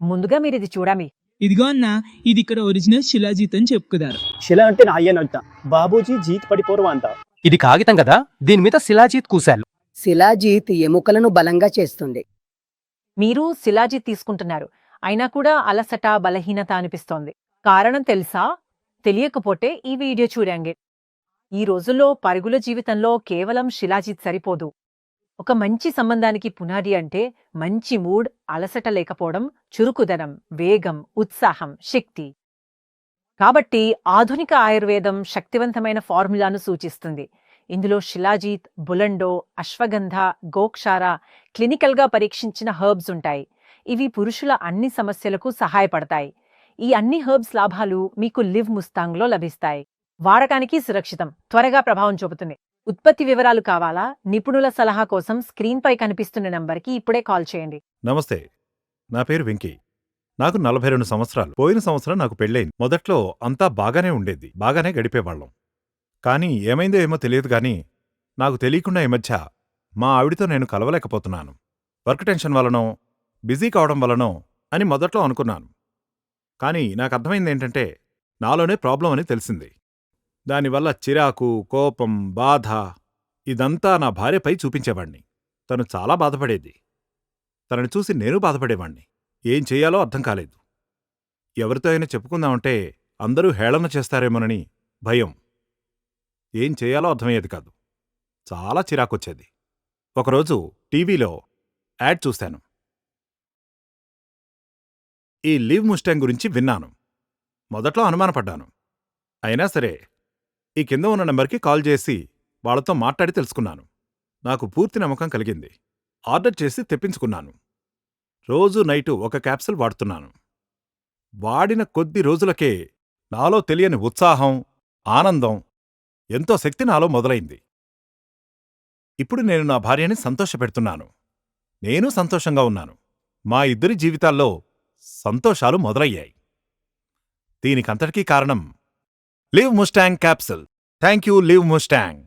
ముందుగా మీరిది చూడమి. ఇదిగో అన్న ఇది ఇక్కడ ఒరిజినల్ శిలాజీత్ అని చెప్పుకున్నారు. శిల అంటే నా అయ్యనంట బాబూజీ జీత్ పడిపోరు అంట. ఇది కాగితం కదా దీని మీద శిలాజీత్ కూశాలు శిలాజీత్ ఎముకలను బలంగా చేస్తుంది. మీరు శిలాజీ తీసుకుంటున్నారు. అయినా కూడా అలసట బలహీనత అనిపిస్తోంది. కారణం తెలుసా? తెలియకపోతే ఈ వీడియో చూడండి. ఈ రోజుల్లో పరుగుల జీవితంలో కేవలం శిలాజీత్ సరిపోదు. ఒక మంచి సంబంధానికి పునాది అంటే మంచి మూడ్ అలసట లేకపోవడం చురుకుదనం వేగం ఉత్సాహం శక్తి. కాబట్టి ఆధునిక ఆయుర్వేదం శక్తివంతమైన ఫార్ములాను సూచిస్తుంది. ఇందులో శిలాజీత్ బులండో అశ్వగంధ గోక్షార క్లినికల్గా పరీక్షించిన హర్బ్స్ ఉంటాయి. ఇవి పురుషుల అన్ని సమస్యలకు సహాయపడతాయి. ఈ అన్ని హర్బ్స్ లాభాలు మీకు లివ్ ముస్తాంగ్లో లభిస్తాయి. వాడకానికి సురక్షితం. త్వరగా ప్రభావం చూపుతుంది. ఉత్పత్తి వివరాలు కావాలా? నిపుణుల సలహా కోసం స్క్రీన్పై కనిపిస్తున్న నంబర్కి ఇప్పుడే కాల్ చేయండి. నమస్తే. నా పేరు వెంకీ. నాకు నలభై రెండు సంవత్సరాలు. పోయిన సంవత్సరం నాకు పెళ్ళైంది మొదట్లో అంతా బాగానే ఉండేది. బాగానే గడిపేవాళ్ళం. కానీ ఏమైందో ఏమో తెలియదు గాని నాకు తెలియకుండా ఈ మధ్య మా ఆవిడితో నేను కలవలేకపోతున్నాను. వర్క్ టెన్షన్ వలనో బిజీ కావడం వలనో అని మొదట్లో అనుకున్నాను. కానీ నాకు అర్థమైంది ఏంటంటే నాలోనే ప్రాబ్లం అని తెలిసింది. దానివల్ల చిరాకు కోపం బాధ ఇదంతా నా భార్యపై చూపించేవాణ్ణి. తను చాలా బాధపడేది. తనని చూసి నేను బాధపడేవాణ్ణి. ఏం చెయ్యాలో అర్థం కాలేదు. ఎవరితో అయినా చెప్పుకుందామంటే అందరూ హేళన చేస్తారేమోనని భయం. ఏం చేయాలో అర్థమయ్యేది కాదు. చాలా చిరాకొచ్చేది. ఒకరోజు టీవీలో యాడ్ చూశాను. ఈ లీవ్ ముస్టాంగ్ గురించి విన్నాను. మొదట్లో అనుమానపడ్డాను. అయినా సరే ఈ కింద ఉన్న నెంబర్కి కాల్ చేసి వాళ్ళతో మాట్లాడి తెలుసుకున్నాను. నాకు పూర్తి నమ్మకం కలిగింది. ఆర్డర్ చేసి తెప్పించుకున్నాను. రోజు నైటు ఒక క్యాప్సూల్ వాడుతున్నాను. వాడిన కొద్ది రోజులకే నాలో తెలియని ఉత్సాహం ఆనందం ఎంతో శక్తి నాలో మొదలైంది. ఇప్పుడు నేను నా భార్యని సంతోషపెడుతున్నాను. నేను సంతోషంగా ఉన్నాను. మా ఇద్దరి జీవితాల్లో సంతోషాలు మొదలయ్యాయి. దీనికంతటికీ కారణం Live Mustang capsule. Thank you Live Mustang